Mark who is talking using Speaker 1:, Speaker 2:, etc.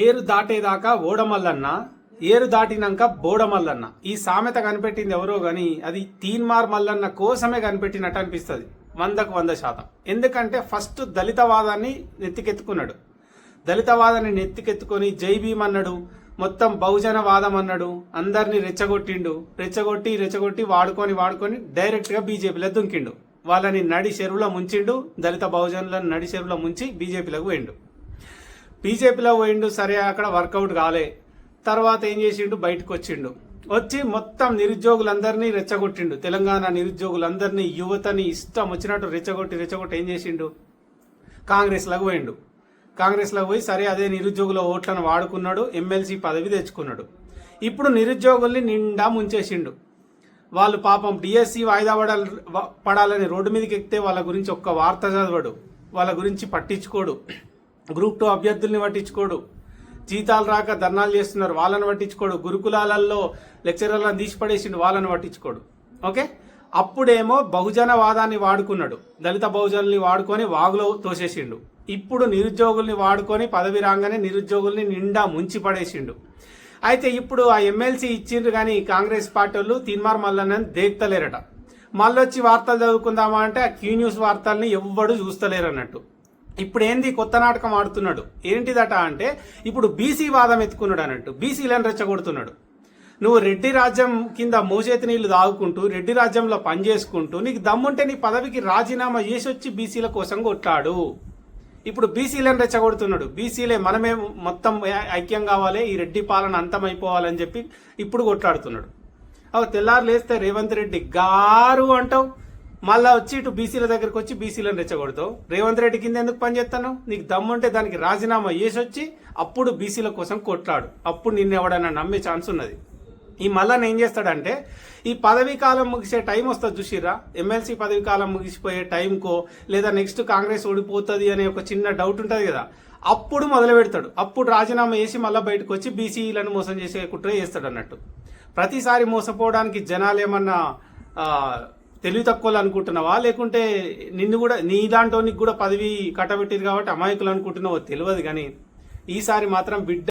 Speaker 1: ఏరు దాటేదాకా ఓడమల్లన్న ఏరు దాటినాక బోడమల్లన్న. ఈ సామెత కనిపెట్టింది ఎవరో గాని అది తీన్మార్ మల్లన్న కోసమే కనిపెట్టినట్టు అనిపిస్తుంది. వందకు వంద శాతం. ఎందుకంటే ఫస్ట్ దళితవాదాన్ని నెత్తికెత్తుకున్నాడు. దళితవాదాన్ని నెత్తికెత్తుకొని జై భీమ్ అన్నాడు మొత్తం బహుజనవాదం అన్నాడు అందరినీ రెచ్చగొట్టిండు రెచ్చగొట్టి రెచ్చగొట్టి వాడుకొని వాడుకొని డైరెక్ట్గా బీజేపీలో దుంకిండు. వాళ్ళని నడి చెరువులో ముంచిండు దళిత బహుజనులను నడి చెరువులో ముంచి బీజేపీలకు పోయిండు. బీజేపీలో పోయిండు సరే అక్కడ వర్కౌట్ కాలే. తర్వాత ఏం చేసిండు? బయటకు వచ్చిండు వచ్చి మొత్తం నిరుద్యోగులందరినీ రెచ్చగొట్టిండు. తెలంగాణ నిరుద్యోగులందరినీ యువతని ఇష్టం వచ్చినట్టు రెచ్చగొట్టి రెచ్చగొట్టి ఏం చేసిండు? కాంగ్రెస్లోకి పోయిండు. కాంగ్రెస్లో పోయి సరే అదే నిరుద్యోగుల ఓట్లను వాడుకున్నాడు ఎమ్మెల్సీ పదవి తెచ్చుకున్నాడు. ఇప్పుడు నిరుద్యోగుల్ని నిండా ముంచేసిండు. వాళ్ళు పాపం డిఎస్సి వాయిదా పడాలి పడాలని రోడ్డు మీదకి ఎక్కితే వాళ్ళ గురించి ఒక్క వార్త చదవడు. వాళ్ళ గురించి పట్టించుకోడు. గ్రూప్ టూ అభ్యర్థుల్ని పట్టించుకోడు. జీతాలు రాక ధర్నాలు చేస్తున్నారు. వాళ్ళని పట్టించుకోడు. గురుకులాలలో లెక్చరర్లను తీసి పడేసిండు. వాళ్ళని పట్టించుకోడు. ఓకే? అప్పుడేమో బహుజన వాదాన్ని వాడుకున్నాడు. దళిత బహుజనుల్ని వాడుకొని వాగులో తోసేసిండు. ఇప్పుడు నిరుద్యోగుల్ని వాడుకొని పదవి రాగానే నిరుద్యోగుల్ని నిండా ముంచి పడేసిండు. అయితే ఇప్పుడు ఆ ఎమ్మెల్సీ ఇచ్చిండ్రు కానీ కాంగ్రెస్ పార్టీ వాళ్ళు తీన్మార్ మల్లన్నని దేక్తలేరట. మళ్ళొచ్చి వార్తలు చదువుకుందామా అంటే ఆ క్యూ న్యూస్ వార్తల్ని ఎవ్వడు చూస్తలేరు అన్నట్టు ఇప్పుడు ఏంది కొత్త నాటకం ఆడుతున్నాడు? ఏంటిదట అంటే ఇప్పుడు బీసీ వాదం ఎత్తుకున్నాడు అన్నట్టు బీసీలను రెచ్చగొడుతున్నాడు. నువ్వు రెడ్డి రాజ్యం కింద మోచేతి నీళ్ళు తాగుకుంటూ రెడ్డి రాజ్యంలో పనిచేసుకుంటూ నీకు దమ్ముంటే నీ పదవికి రాజీనామా చేసి వచ్చి బీసీల కోసం కొట్లాడు. ఇప్పుడు బీసీలను రెచ్చగొడుతున్నాడు. బీసీలే మనమే మొత్తం ఐక్యం కావాలి ఈ రెడ్డి పాలన అంతమైపోవాలని చెప్పి ఇప్పుడు కొట్లాడుతున్నాడు. అవు తెల్లారు లేస్తే రేవంత్ రెడ్డి గారు అంటావు? మళ్ళా వచ్చి ఇటు బీసీల దగ్గరికి వచ్చి బీసీలను రెచ్చగొడతావు. రేవంత్ రెడ్డి కింద ఎందుకు పనిచేస్తాను నీకు దమ్ముంటే దానికి రాజీనామా చేసి వచ్చి అప్పుడు బీసీల కోసం కొట్లాడు. అప్పుడు నిన్ను ఎవడన్నా నమ్మే ఛాన్స్ ఉన్నది. ఈ మళ్ళా ఏం చేస్తాడంటే ఈ పదవీ కాలం ముగిసే టైం వస్తుంది చూసిరా ఎమ్మెల్సీ పదవీ కాలం ముగిసిపోయే టైంకో లేదా నెక్స్ట్ కాంగ్రెస్ ఓడిపోతుంది అనే ఒక చిన్న డౌట్ ఉంటుంది కదా. అప్పుడు మొదలు పెడతాడు. అప్పుడు రాజీనామా చేసి మళ్ళీ బయటకు వచ్చి బీసీలను మోసం చేసే కుట్ర చేస్తాడు అన్నట్టు. ప్రతిసారి మోసపోవడానికి జనాలు ఏమన్నా తెలివి తక్కువలు అనుకుంటున్నావా? లేకుంటే నిన్ను కూడా నీ దాంట్లో కూడా పదవి కట్టబెట్టిరు కాబట్టి అమాయకులు అనుకుంటున్నావో? తెలియదు కానీ ఈసారి మాత్రం బిడ్డ